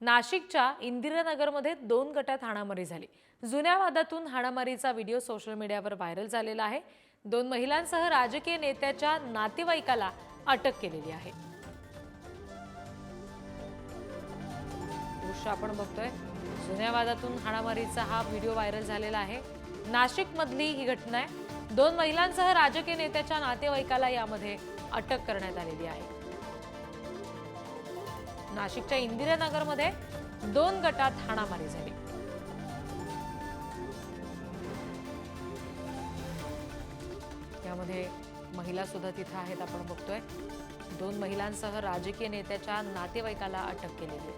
नाशिकच्या इंदिरानगरमध्ये दोन गटात हाणामारी झाली. जुन्या वादातून हाणामारीचा व्हिडिओ सोशल मीडियावर व्हायरल झालेला आहे. दोन महिलांसह राजकीय नेत्याच्या नातेवाईकाला अटक केलेली आहे. दृश्य आपण बघतोय. जुन्या वादातून हाणामारीचा हा व्हिडिओ व्हायरल झालेला आहे. नाशिक मधली ही घटना आहे. दोन महिलांसह राजकीय नेत्याच्या नातेवाईकाला यामध्ये अटक करण्यात आलेली आहे. नाशिकच्या इंदिरानगरमध्ये दोन गटात हाणामारी झाली. यामध्ये महिला सुद्धा तिथं आहेत आपण बघतोय. दोन महिलांसह राजकीय नेत्याच्या नातेवाईकाला अटक केलेली.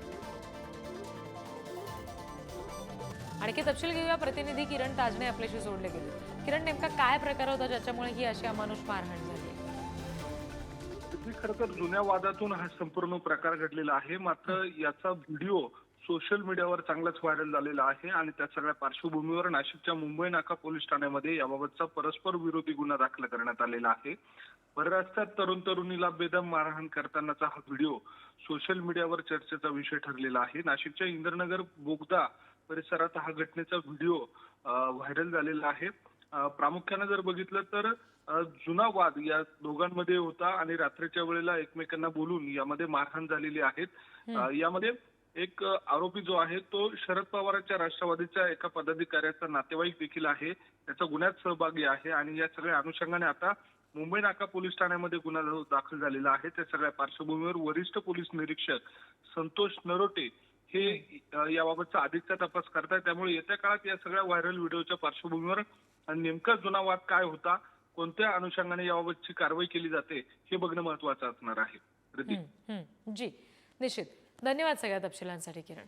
आणखी तपशील घेऊया प्रतिनिधी किरण ताजणे आपल्याशी जोडले गेले. किरण नेमका काय प्रकार होता ज्याच्यामुळे ही अशी अमानुष मारहाण झाली? पृथ्वी खरं तर जुन्या वादातून हा संपूर्ण प्रकार घडलेला आहे. मात्र याचा व्हिडिओ सोशल मीडियावर चांगलाच व्हायरल झालेला आहे आणि त्या सगळ्या पार्श्वभूमीवर नाशिकच्या मुंबई नाका पोलीस ठाण्यामध्ये याबाबतचा परस्पर विरोधी गुन्हा दाखल करण्यात आलेला आहे. परराष्ट्रात तरुण तरुणीला बेदम मारहाण करतानाचा हा व्हिडिओ सोशल मीडियावर चर्चेचा विषय ठरलेला आहे. नाशिकच्या इंद्रनगर बोगदा परिसरात हा घटनेचा व्हिडिओ व्हायरल झालेला आहे. प्रामुख्याने जर बघितलं तर जुना वाद या दोघांमध्ये होता आणि रात्रीच्या वेळेला एकमेकांना बोलून यामध्ये मारहाण झालेली आहेत. यामध्ये एक आरोपी जो आहे तो शरद पवारांच्या राष्ट्रवादीच्या एका पदाधिकाऱ्याचा नातेवाईक देखील आहे. त्याचा गुन्ह्यात सहभागी आहे आणि या सगळ्या अनुषंगाने आता मुंबई नाका पोलीस ठाण्यामध्ये गुन्हा दाखल झालेला आहे. त्या सगळ्या पार्श्वभूमीवर वरिष्ठ पोलीस निरीक्षक संतोष नरोटे हे याबाबतचा अधिकचा तपास करतायत त्यामुळे येत्या काळात या सगळ्या व्हायरल व्हिडिओच्या पार्श्वभूमीवर नेमका जुना वाद काय होता कोणत्या अनुषंगाने याबाबतची कारवाई केली जाते हे बघणं महत्वाचं असणार आहे. हम्म, जी निश्चित. धन्यवाद सगळ्या तपशिलांसाठी किरण.